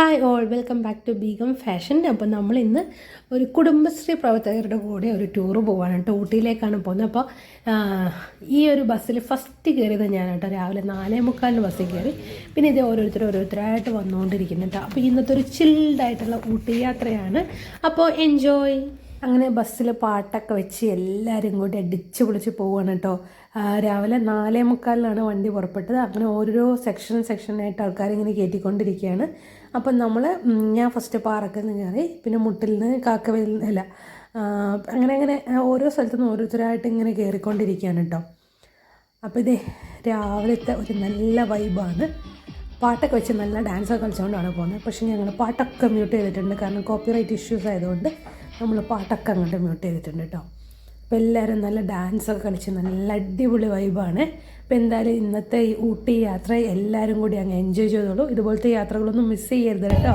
Hi all welcome back to Begum fashion അപ്പോൾ നമ്മൾ ഇന്ന് ഒരു കുടുംബശ്രീ പ്രവർത്തകരുടെ കൂടെ ഒരു ടൂറ് പോവാണ്. കേട്ടോ ഊട്ടിയിലേക്കാണ് പോകുന്നത്. അപ്പോൾ ഈ ഒരു ബസ്സിൽ ഫസ്റ്റ് കയറിയത് ഞാൻ കേട്ടോ. രാവിലെ നാലേ മുക്കാലിന് ബസ്സിൽ കയറി പിന്നെ ഇത് ഓരോരുത്തർ ഓരോരുത്തരായിട്ട് വന്നുകൊണ്ടിരിക്കുന്നു കേട്ടോ. അപ്പോൾ ഇന്നത്തെ ഒരു ചിൽഡായിട്ടുള്ള ഊട്ടി യാത്രയാണ്. അപ്പോൾ എൻജോയ് അങ്ങനെ ബസ്സിൽ പാട്ടൊക്കെ വെച്ച് എല്ലാവരും കൂടി അടിച്ചു പൊളിച്ച് പോവുകയാണ് കേട്ടോ. രാവിലെ നാലേ മുക്കാലിലാണ് വണ്ടി പുറപ്പെട്ടത്. അങ്ങനെ ഓരോരോ സെക്ഷൻ സെക്ഷനായിട്ട് ആൾക്കാരിങ്ങനെ കയറ്റിക്കൊണ്ടിരിക്കുകയാണ് അപ്പം നമ്മൾ ഞാൻ ഫസ്റ്റ് പാറക്കിൽ നിന്ന് കയറി പിന്നെ മുട്ടിൽ നിന്ന് കാക്കവയിൽ നിന്ന് അല്ല അങ്ങനെ അങ്ങനെ ഓരോ സ്ഥലത്തു നിന്ന് ഓരോരുത്തരായിട്ട് ഇങ്ങനെ കയറിക്കൊണ്ടിരിക്കുകയാണ് കേട്ടോ അപ്പോൾ ഇതേ രാവിലത്തെ ഒരു നല്ല വൈബാണ് പാട്ടൊക്കെ വെച്ച് നല്ല ഡാൻസൊക്കെ കളിച്ചുകൊണ്ടാണ് പോകുന്നത്. പക്ഷേ ഞങ്ങൾ പാട്ടൊക്കെ മ്യൂട്ട് ചെയ്തിട്ടുണ്ട്. കാരണം കോപ്പിറൈറ്റ് ഇഷ്യൂസ് ആയതുകൊണ്ട് നമ്മൾ പാട്ടൊക്കെ അങ്ങോട്ട് മ്യൂട്ട് ചെയ്തിട്ടുണ്ട് കേട്ടോ അപ്പോൾ എല്ലാവരും നല്ല ഡാൻസൊക്കെ കളിച്ച് നല്ല അടിപൊളി വൈബാണ് അപ്പോൾ എന്തായാലും ഇന്നത്തെ ഈ ഊട്ടി യാത്ര എല്ലാവരും കൂടി അങ്ങ് എൻജോയ് ചെയ്തോളൂ. ഇതുപോലത്തെ യാത്രകളൊന്നും മിസ് ചെയ്യരുത് കേട്ടോ.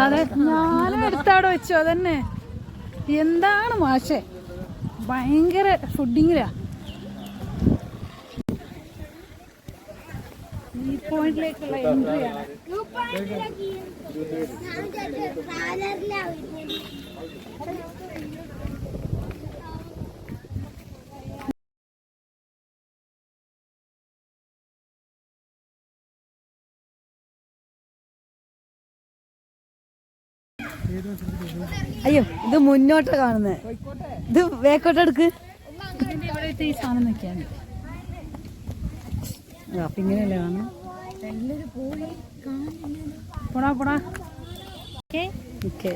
അതെ ഞാനും എടുത്താടോ വെച്ചു അതന്നെ. എന്താണ് മാഷെ? ഭയങ്കര ഫുഡിങ്ങിലാ. ഈ പോയിന്റിലേക്കുള്ള എൻട്രിയാണ് ആണ്. അയ്യോ ഇത് മുന്നോട്ട് കാണുന്നത് ഇത് വേക്കോട്ടെടുക്ക് എടുക്ക്. ഈ സാധനം നിൽക്കാൻ അപ്പൊ ഇങ്ങനെയല്ലേ കാണുന്നത് പോടാ പോടാ. ഓക്കേ. ഓക്കെ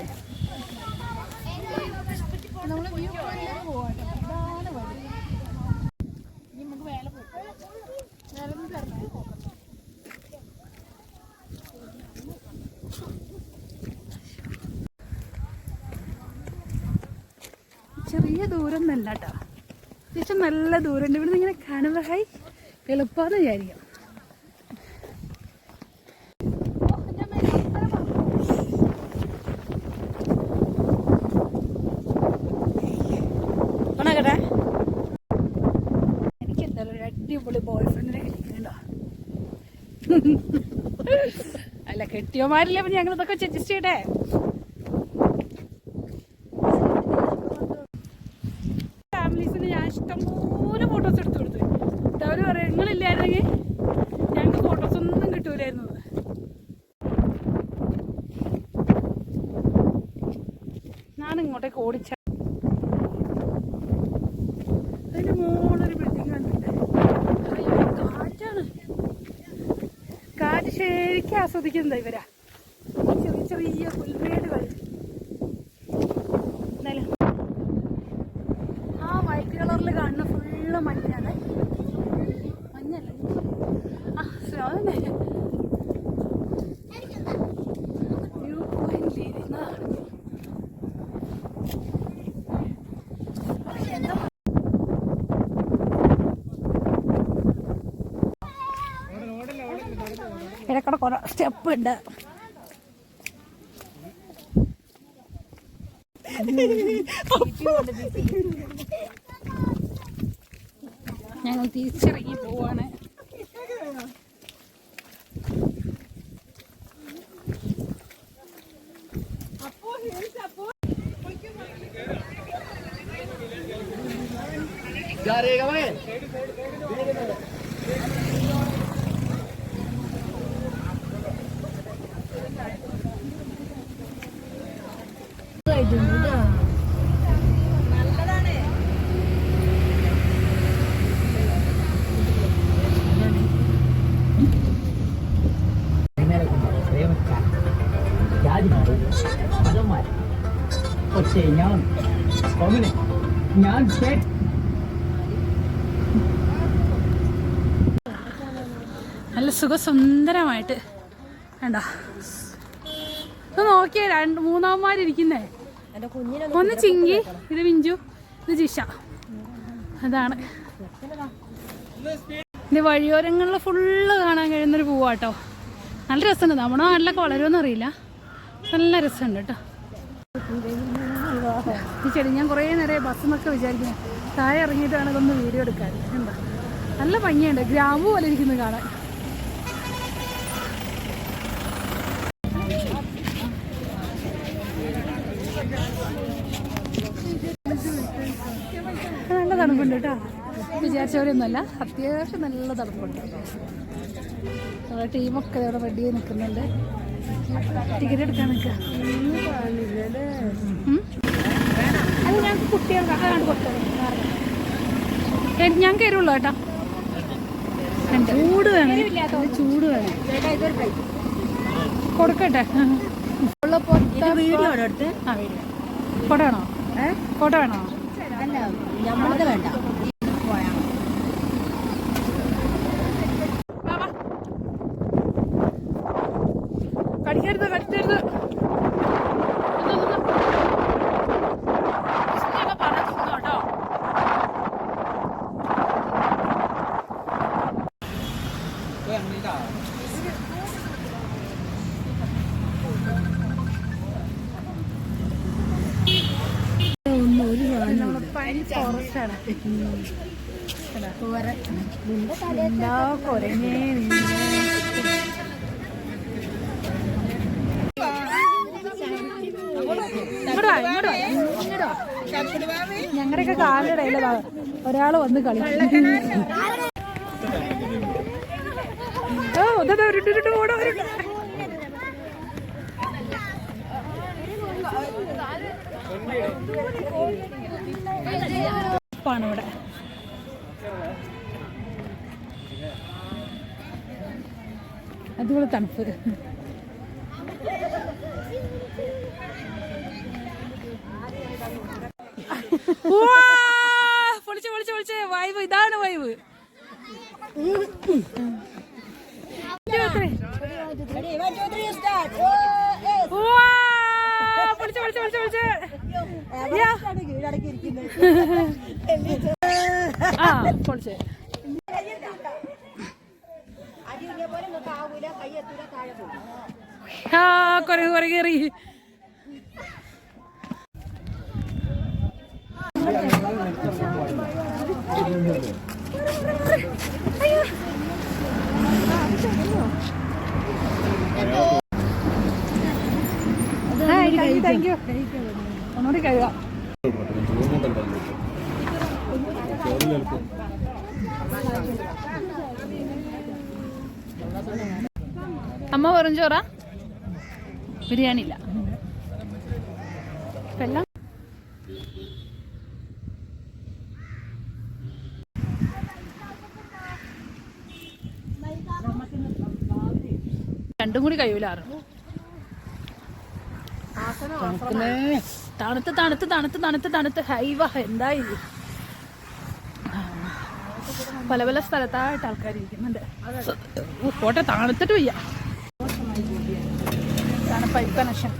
ചെറിയ ദൂരം ഒന്നല്ല കേട്ടോ അത്യാവശ്യം നല്ല ദൂരമുണ്ട്. ഇവിടുന്ന് ഇങ്ങനെ കാണുമ്പോൾ ഹൈ എളുപ്പമെന്ന് വിചാരിക്കാം. എനിക്ക് എന്തായാലും ഒരു അടിപൊളി ബോയ് ഫ്രണ്ടിനെ കിട്ടിയിട്ടുണ്ടോ അല്ല കെട്ടിയോമാരില്ല ഞങ്ങളിതൊക്കെ അഡ്ജസ്റ്റ് ചെയ്യട്ടെ? ഇഷ്ടംപോലെ ഫോട്ടോസ് എടുത്തു കൊടുത്തു. എന്നിട്ട് അവർ പറയാം നിങ്ങളില്ലായിരുന്നെങ്കിൽ ഞങ്ങൾക്ക് ഫോട്ടോസ് ഒന്നും കിട്ടൂലായിരുന്നു. ഞാനിങ്ങോട്ടേക്ക് ഓടിച്ച അതിന്റെ മുകളിലൊരു ബിൽഡിംഗ് കണ്ടിട്ട് കാറ്റാണ്. കാറ്റ് ശരിക്കും ആസ്വദിക്കുന്നത് ഇവരാ. ചെറിയ ചെറിയ പുൽമേട് വരും മഞ്ഞാണ്. മഞ്ഞല്ല. ആ സ്നോ തന്നെ വ്യൂ എന്താ ഇടയ്ക്കൂടെ കുറെ സ്റ്റെപ്പ് ഉണ്ട്. ഞങ്ങൾ തിരിച്ചിറങ്ങി പോവാണ്. ജാതിമാര് നല്ല സുഖസുന്ദരമായിട്ട്. കണ്ടോ? ഇത് നോക്കിയേ രണ്ട് കുഞ്ഞിനെ ഒന്ന് ചിങ്കി ഇത് മിഞ്ചു ഇത് ജിഷ. അതാണ്. ഇത് വഴിയോരങ്ങളിൽ ഫുള്ള് കാണാൻ കഴിയുന്നൊരു പൂവാട്ടോ. നല്ല രസമുണ്ട്. നമ്മുടെ നാട്ടിലൊക്കെ വളരുമെന്നറിയില്ല നല്ല രസമുണ്ട് കേട്ടോ. ഈ ചെടി ഞാൻ കുറേ നേരം ബസ് എന്നൊക്കെ വിചാരിക്കുന്നത് താഴെ ഇറങ്ങിയിട്ടാണ് ഇതൊന്ന് വീഡിയോ എടുക്കാൻ. എന്താ? നല്ല ഭംഗിയുണ്ട്. ഗ്രാമ്പു പോലെ ഇരിക്കുന്നു കാണാൻ. നല്ല തണുപ്പുണ്ട് കേട്ടോ. വിചാരിച്ചവരൊന്നുമല്ല. അത്യാവശ്യം നല്ല തണുപ്പുണ്ട്. നമ്മുടെ ടീമൊക്കെ ഇവിടെ റെഡി നിൽക്കുന്നുണ്ട്. ടിക്കറ്റ് എടുക്കാൻ നിൽക്കുക ഞങ്ങൾക്ക് കുട്ടികൾക്ക് അതാണ് കൊടുത്തത്? ഞാൻ കയറുള്ളൂ കേട്ടോ. ചൂട് വേണം. ചൂട് വേണം. കൊടുക്കട്ടെ. വീഡിയോ കൊടുക്കണോ ആ വീഡിയോ ഫോട്ടോ വേണോ നമ്മളത് വേണ്ട. എന്താ. ഞങ്ങളുടെയൊക്കെ കാലിടയിലതാ ഒരാൾ വന്ന് കളി ഇവിടെ. അതുപോലെ തണുപ്പ്! പൊളിച്ച് പൊളിച്ച് പൊളിച്ച്. വൈവ് ഇതാണ് വൈബ് ഉവ്വാ! വിളിച്ച് വിളിച്ച് വിളിച്ച് വിളിച്ച് ആ പൊളിച്ച്. ആ കുരങ്ങ് കുരങ്ങ് കയറി. അമ്മ വെറും ചോറ? ബിരിയാണി ഇല്ല. വെള്ളം? രണ്ടും കൂടി കഴിയൂലാറ് തണുത്ത് തണുത്ത് തണുത്ത് തണുത്ത് തണുത്ത്. ഹൈവ എന്തായി? പല പല സ്ഥലത്തായിട്ട് ആൾക്കാർ ഇരിക്കുന്നുണ്ട്. കോട്ടെ തണുത്തിട്ട് വയ്യ. ഇതാണ് pipe connection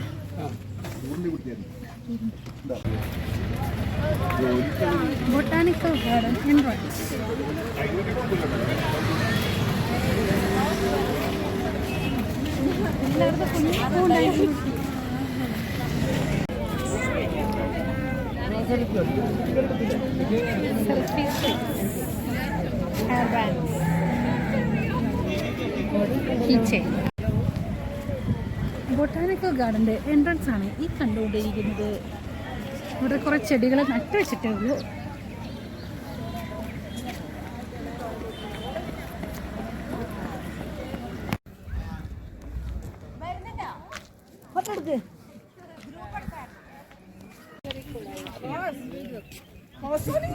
botanical garden entrance botanical ഗാർഡന്റെ entrance ആണ് ഈ കണ്ടുകൊണ്ടിരിക്കുന്നത്. ഇവിടെ കുറേ ചെടികൾ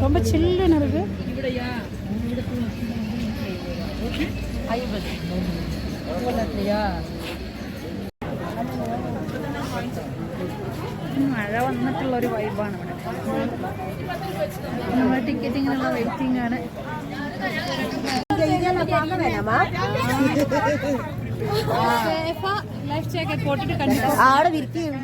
ரொம்ப சில்லுன்னு இருக்கு മഴ വന്നിട്ടുള്ള ഒരു വൈബാണ് ഇവിടെ നമ്മൾ ടിക്കറ്റിങ്ങിനുള്ള വെയിറ്റിംഗ് ആണ് ലൈഫ് ജാക്കറ്റ് പോട്ടിട്ട് കണ്ടു ആടെ വിരിക്കും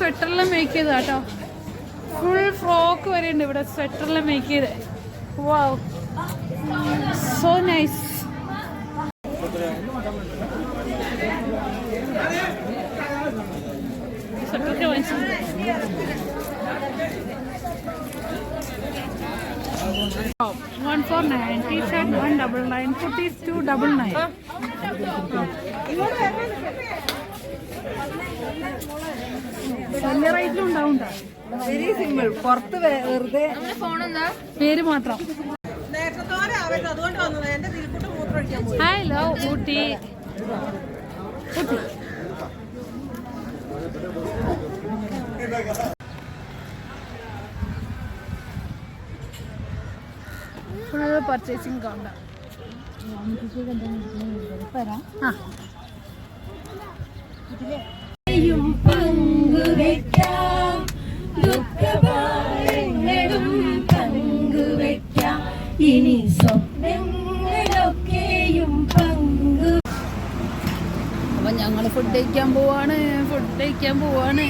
ഇതൊക്കെ സ്വെറ്ററിൽ മേക്ക് ചെയ്ത. കേട്ടോ ഫുൾ ഫ്രോക്ക് വരെ ഉണ്ട് ഇവിടെ സ്വെറ്ററിലും മേക്ക് ചെയ്ത് വാവ് സോ നൈസ് സ്വെറ്ററൊക്കെ വാങ്ങിച്ചു. വെരി സിമ്പിൾ പുറത്ത് വെറുതെ പേര് മാത്രം. Hello Ooty. Full purchasing counter ആ. ഇനി സ്വപ്നങ്ങളൊക്കെയും പങ്കു അപ്പൊ ഞങ്ങൾ ഫുഡ് കഴിക്കാൻ പോവാണ് ഫുഡ് കഴിക്കാൻ പോവാണ്.